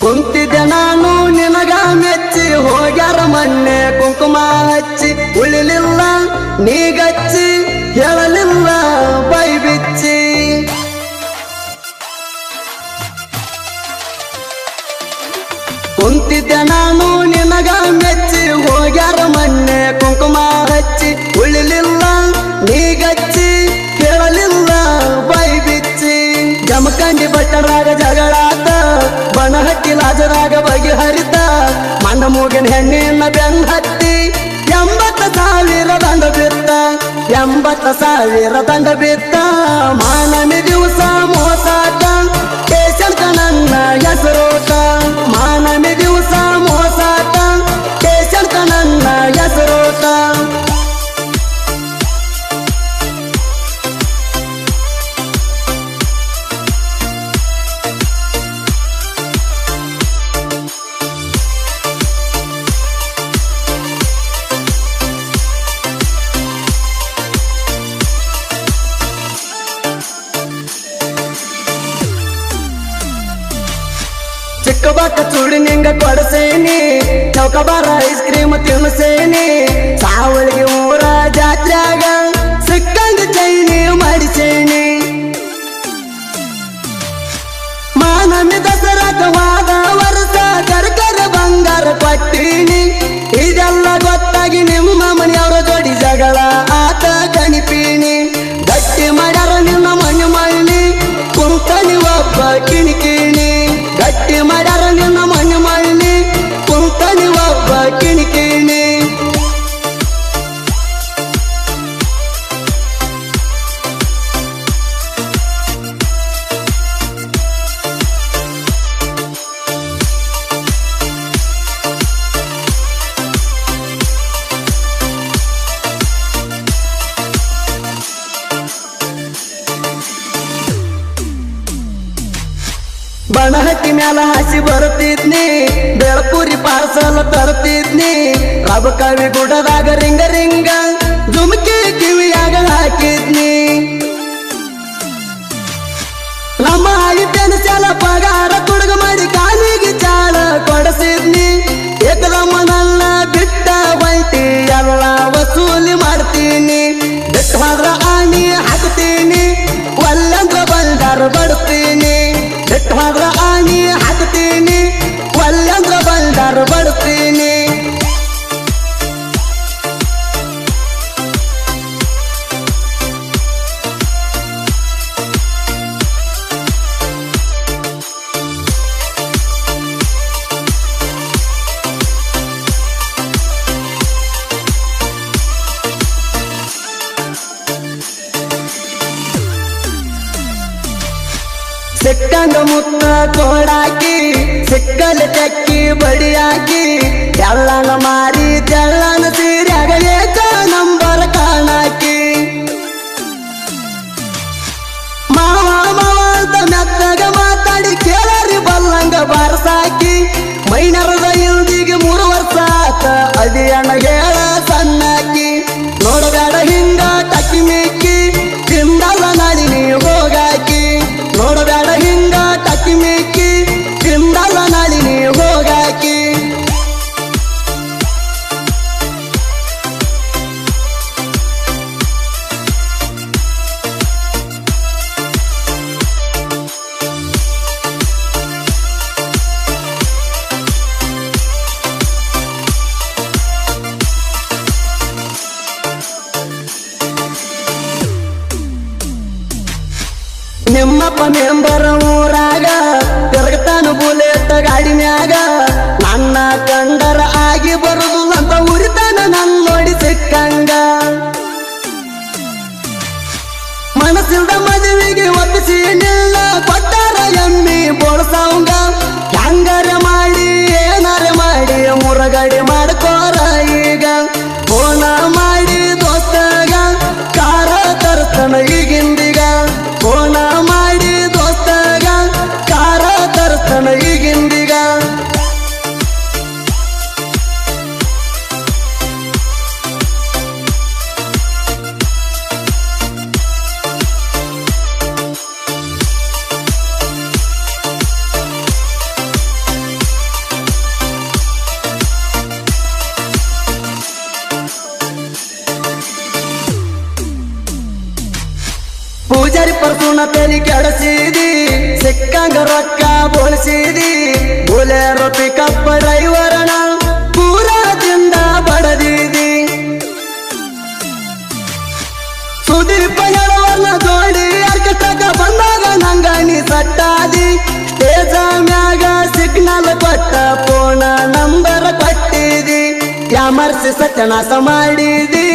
ಕುಂತಿದ್ದೆ ನಾನು ನಿನಗ ಮೆಚ್ಚಿ ಹೋಗ್ಯಾರ ಮೊನ್ನೆ ಕುಂಕುಮ ಹಚ್ಚಿ ಉಳಿಲಿಲ್ಲ ನೀಗಚ್ಚಿ ಹೇಳಲಿಲ್ಲ ಮಂಡ ಮೂಗಿನ ಹೆಣ್ಣಿನ ಬೆನ್ ಹತ್ತಿ, ಎಂಬತ್ತು ಸಾವಿರ ದಂಡ ಬಿತ್ತ, ಎಂಬತ್ತು ಸಾವಿರ ದಂಡ ಬಿತ್ತ ಮಾನಮಿ ದಿವಸ ಮೋಸಾಟ ಬಾಕ ಚೂಡಿ ನಿಂಗ ಕೊಡಸೇನಿ ಚೌಕಬಾರ ಐಸ್ ಕ್ರೀಮ್ ತಿನ್ಸೇನಿ ಬಣಹಟ್ಟಿ ಮ್ಯಾಲ ಹಸಿ ಬರುತ್ತಿದ್ನಿ. ಬೆಳಪುರಿ ಪಾರ್ಸಲ್ ತರುತ್ತಿದ್ನಿ. ರಬ ಕವಿ ಗುಡದಾಗ ರಿಂಗ ರಿಂಗ ಜುಮ್ಕಿ ಕಿವಿಯಾಗ ಹಾಕಿದ್ನಿ. ನಮ್ಮ ಆಯಿ ಚಲ ಪಗಾರ ಕುಡುಗ ಮಾಡಿ ಕಾಲಿಗೆ ಚಾಳ ಕೊಡಸಿದ್ನಿ. ಏಕದಮ್ಮ ಬಿಟ್ಟ ಬೈತಿ ಎಲ್ಲ ವಸೂಲಿ ಮಾಡ್ತೀನಿ. ಬಿಟ್ಟು ಆಣಿ ಹಾಕ್ತೀನಿ. ಒಲ್ಲಂದ್ರ ಬಂದಾರ ಬಡ್ತೀನಿ. ಸಿಕ್ಕಂಗ ಮುತ್ತ ಕೋಡಾಕಿ ಸಿಕ್ಕಲು ಚಕ್ಕಿ ಬಡಿಯಾಕಿ ಎಲ್ಲನ ಮಾರಿ ನಿಮ್ಮಪ್ಪ ಮೆಂಬರ ಊರಾಗ ತಿರುಗತಾನ ಬುಲೆಟ್ ಗಾಡಿ ಮ್ಯಾಗ ಪರ್ಸುನ ತೆಲಿ ಕೆಡಸಿದಿ, ಸಿಕ್ಕಂಗ ರೊಕ್ಕ ಬೋಳಿಸಿದಿ. ಬುಲೆರೋ ಪಿಕಪ್ ಡ್ರೈವರನ ಪೂರದಿಂದ ಬಡದಿದಿ. ಸುದೀಪ ಹೇಳುವನ್ನ ಜೋಡಿ ಅರ್ಕಟಕ ಬಂದಾಗ ನಂಗ ಸಟ್ಟಾದಿ. ಸ್ಟೇಜ ಮ್ಯಾಗ ಸಿಗ್ನಲ್ ಕೊಟ್ಟ ಫೋನ ನಂಬರ್ ಕೊಟ್ಟಿದಿ. ಕ್ಯಾಮರ್ಸಿ ಸತ್ಯನಾಶ ಮಾಡಿದಿ.